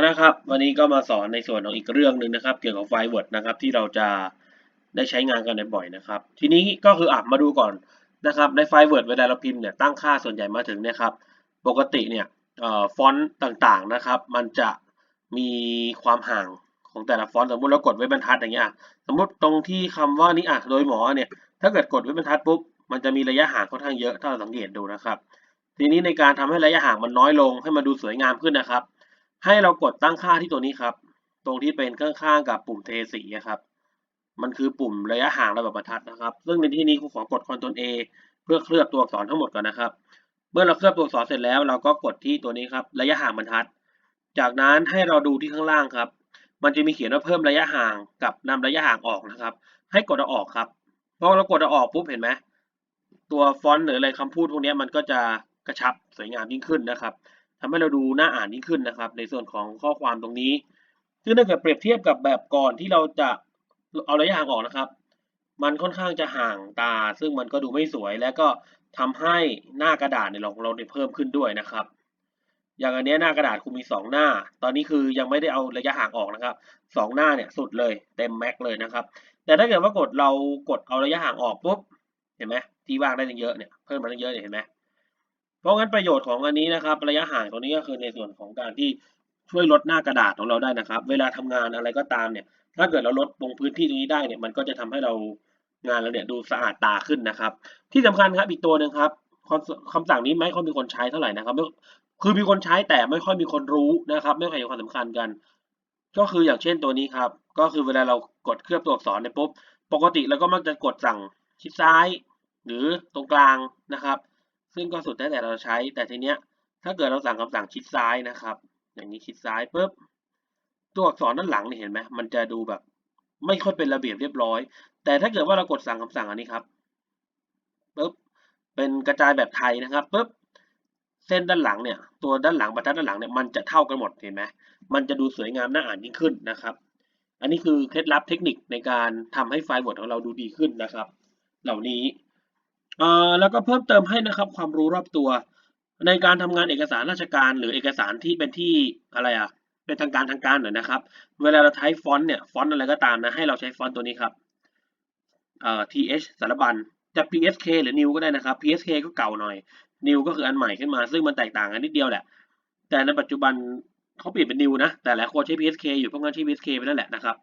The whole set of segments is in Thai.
นะครับ วันนี้ก็มาสอนในส่วนของอีกเรื่องหนึ่งนะครับ เกี่ยวกับไฟล์ Word นะครับ ที่เราจะได้ใช้งานกันบ่อยๆนะครับ ทีนี้ก็คืออะมาดูก่อนนะครับ ในไฟล์ Word เวลาเราพิมพ์เนี่ยตั้งค่าส่วนใหญ่มาถึงเนี่ยครับ ปกติเนี่ยออฟอนต์ต่างๆนะครับ มันจะมีความห่างของแต่ละฟอนต์สมมติเรากดไว้บรรทัดอย่างเงี้ยสมมติตรงที่คำว่านี้อะโดยหมอเนี่ยถ้าเกิดกดไว้บรรทัดปุ๊บมันจะมีระยะห่างค่อนข้างเยอะถ้าเราสังเกตดูนะครับ ทีนี้ในการทำให้ระยะห่างมันน้อยลงให้มันดูสวยงามขึ้นนะครับ ให้เรากดตั้งค่าที่ตัวนี้ครับ ตรงที่เป็นข้างๆกับปุ่มเทสีครับ มันคือปุ่มระยะห่างระดับบรรทัดนะครับ ซึ่งในที่นี้ครูขอกด Ctrl A เพื่อเคลือบตัวอักษรทั้งหมดก่อนนะครับ เมื่อเราเคลือบตัวอักษรเสร็จแล้ว เราก็กดที่ตัวนี้ครับระยะห่างบรรทัด จากนั้นให้เราดูที่ข้างล่างครับ มันจะมีเขียนว่าเพิ่มระยะห่างกับนำระยะห่างออกนะครับ ให้กดเอาออกครับพอเรากดเอาออกปุ๊บเห็นไหมตัวฟอนต์หรืออะไรคำพูดพวกนี้มันก็จะกระชับสวยงามยิ่งขึ้นนะครับ ทำให้เราดูน่าอ่านยิ่งขึ้นนะครับ ในส่วนของข้อความตรงนี้ซึ่งถ้าเกิดเปรียบเทียบกับแบบก่อนที่เราจะเอาระยะห่างออกนะครับ มันค่อนข้างจะห่างตา ซึ่งมันก็ดูไม่สวยและก็ทำให้หน้ากระดาษในของเราได้เพิ่มขึ้นด้วยนะครับ อย่างอันนี้หน้ากระดาษคุณมีสองหน้า ตอนนี้คือยังไม่ได้เอาระยะห่างออกนะครับสองหน้าเนี่ยสุดเลยเต็มแม็กเลยนะครับแต่ถ้าเกิดว่ากดเรากดเอาระยะห่างออกปุ๊บเห็นไหมที่ว่างได้เยอะเนี่ยเพิ่มมาตั้งเยอะเนี่ยเห็นไหม เพราะงั้นประโยชน์ของอันนี้นะครับ ระยะห่างตรงนี้ก็คือในส่วนของการที่ช่วยลดหน้ากระดาษของเราได้นะครับ เวลาทำงานอะไรก็ตามเนี่ย ถ้าเกิดเราลดตรงพื้นที่ตรงนี้ได้เนี่ย มันก็จะทำให้เรางานเราเนี่ยดูสะอาดตาขึ้นนะครับ ที่สำคัญครับอีกตัวหนึ่งครับคำสั่งนี้ไม่ค่อยมีคนใช้เท่าไหร่นะครับ คือมีคนใช้แต่ไม่ค่อยมีคนรู้นะครับ ไม่ค่อยเห็นความสำคัญกัน ก็คืออย่างเช่นตัวนี้ครับ ก็คือเวลาเรากดเคลือบตัวอักษรเนี่ยปุ๊บ ปกติเราก็มักจะกดสั่งชิดซ้าย หรือตรงกลางนะครับ ซึ่งก็สุดแท้แต่เราใช้ แต่ทีเนี้ย ถ้าเกิดเราสั่งคำสั่งชิดซ้ายนะครับ อย่างนี้ชิดซ้ายปุ๊บ ตัวอักษรด้านหลังนี่เห็นไหมมันจะดูแบบ ไม่ค่อยเป็นระเบียบเรียบร้อย แต่ถ้าเกิดว่าเรากดสั่งคำสั่งอันนี้ครับปุ๊บ เป็นกระจายแบบไทยนะครับปุ๊บ เส้นด้านหลังเนี่ย ตัวด้านหลังบรรทัดด้านหลังเนี่ย มันจะเท่ากันหมด เห็นไหมมันจะดูสวยงามน่าอ่านยิ่งขึ้นนะครับอันนี้คือเคล็ดลับเทคนิคในการทำให้ไฟล์บทของเราดูดีขึ้นนะครับ เหล่านี้ เอ่อแล้วก็เพิ่มเติมให้นะครับความรู้รอบตัว ในการทำงานเอกสารราชการ หรือเอกสารที่เป็นที่อะไรอะเป็นทางการทางการหน่อยนะครับ เวลาเราใช้ฟอนต์เนี่ยฟอนต์อะไรก็ตามนะให้เราใช้ฟอนต์ตัวนี้ครับเอ่อ th สารบัญจะ psk หรือ new ก็ได้นะครับ psk ก็เก่าหน่อย new ก็คืออันใหม่ขึ้นมา ซึ่งมันแตกต่างกันนิดเดียวแหละ แต่ในปัจจุบันเขาเปลี่ยนเป็น new นะ แต่หลายคนใช้ psk อยู่เพราะงั้นใช้ psk ไปนั่นแหละนะครับ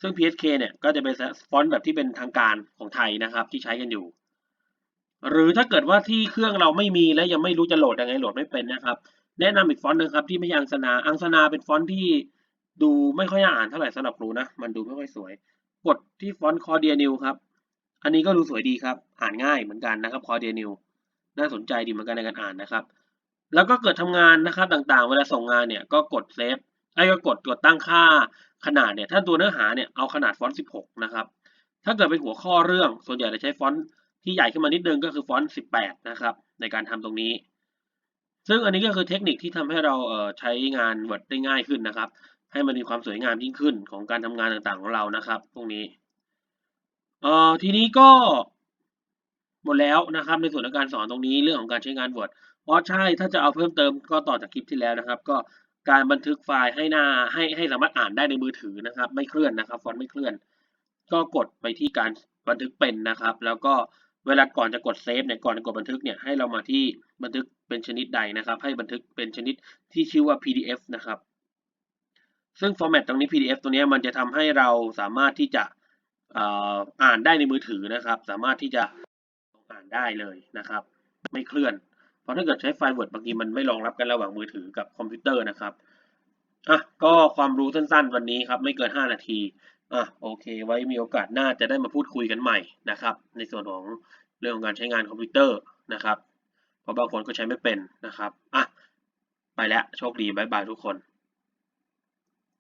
ซึ่ง psk เนี่ยก็จะเป็นฟอนต์แบบที่เป็นทางการของไทยนะครับที่ใช้กันอยู่ หรือถ้าเกิดว่าที่เครื่องเราไม่มีและยังไม่รู้จะโหลดยังไงโหลดไม่เป็นนะครับ แนะนำอีกฟอนต์หนึงครับที่ไม่ใช่อังสนา อังสนาเป็นฟอนต์ที่ดูไม่ค่อยน่าอ่านเท่าไหร่สำหรับครูนะ มันดูไม่ค่อยสวย กดที่ฟอนต์คอเดียนิวครับ อันนี้ก็ดูสวยดีครับ อ่านง่ายเหมือนกันนะครับคอเดียนิวน่าสนใจดีเหมือนกันในการอ่านนะครับ แล้วก็เกิดทำงานนะครับต่างๆ เวลาส่งงานเนี่ยก็กดเซฟไอ้ก็กดกดตั้งค่าขนาดเนี่ย ถ้าตัวเนื้อหาเนี่ยเอาขนาดฟอนต์ 16 นะครับ ถ้าเกิดเป็นหัวข้อเรื่องส่วนใหญ่จะใช้ฟอนต์ ที่ใหญ่ขึ้นมานิดนึงก็คือฟอนต์ 18 นะครับ ในการทำตรงนี้ ซึ่งอันนี้ก็คือเทคนิคที่ทำให้เราเใช้งาน Word ได้ง่ายขึ้นนะครับ ให้มันมีความสวยงามยิ่งขึ้นของการทำงานต่างๆของเรานะครับ พวกนี้เออทีนี้ก็หมดแล้วนะครับ ในส่วนของการสอนตรงนี้เรื่องของการใช้งาน Word อ๋อใช่ถ้าจะเอาเพิ่มเติมก็ต่อจากคลิปที่แล้วนะครับ ก็การบันทึกไฟล์ให้หน้าให้ให้สามารถอ่านได้ในมือถือนะครับ ไม่เคลื่อนนะครับ ฟอนต์ไม่เคลื่อน ก็กดไปที่การบันทึกเป็นนะครับ แล้วก็ เวลาก่อนจะกดเซฟเนี่ยก่อนจะกดบันทึกเนี่ยให้เรามาที่บันทึกเป็นชนิดใดนะครับ ให้บันทึกเป็นชนิดที่ชื่อว่า PDF นะครับ ซึ่งฟอร์แมตตรงนี้ PDF ตัวนี้มันจะทำให้เราสามารถที่จะอ่านได้ในมือถือนะครับ สามารถที่จะอ่านได้เลยนะครับ ไม่เคลื่อน เพราะถ้าเกิดใช้ไฟล์ Word บางทีมันไม่รองรับกันระหว่างมือถือกับคอมพิวเตอร์นะครับอะก็ความรู้สั้นๆ วันนี้ครับไม่เกิน 5 นาที อะโอเค ไว้มีโอกาสหน้าจะได้มาพูดคุยกันใหม่นะครับ ในส่วนของเรื่องของการใช้งานคอมพิวเตอร์นะครับ เพราะบางคนก็ใช้ไม่เป็นนะครับอะไปแล้วโชคดีบายบายทุกคน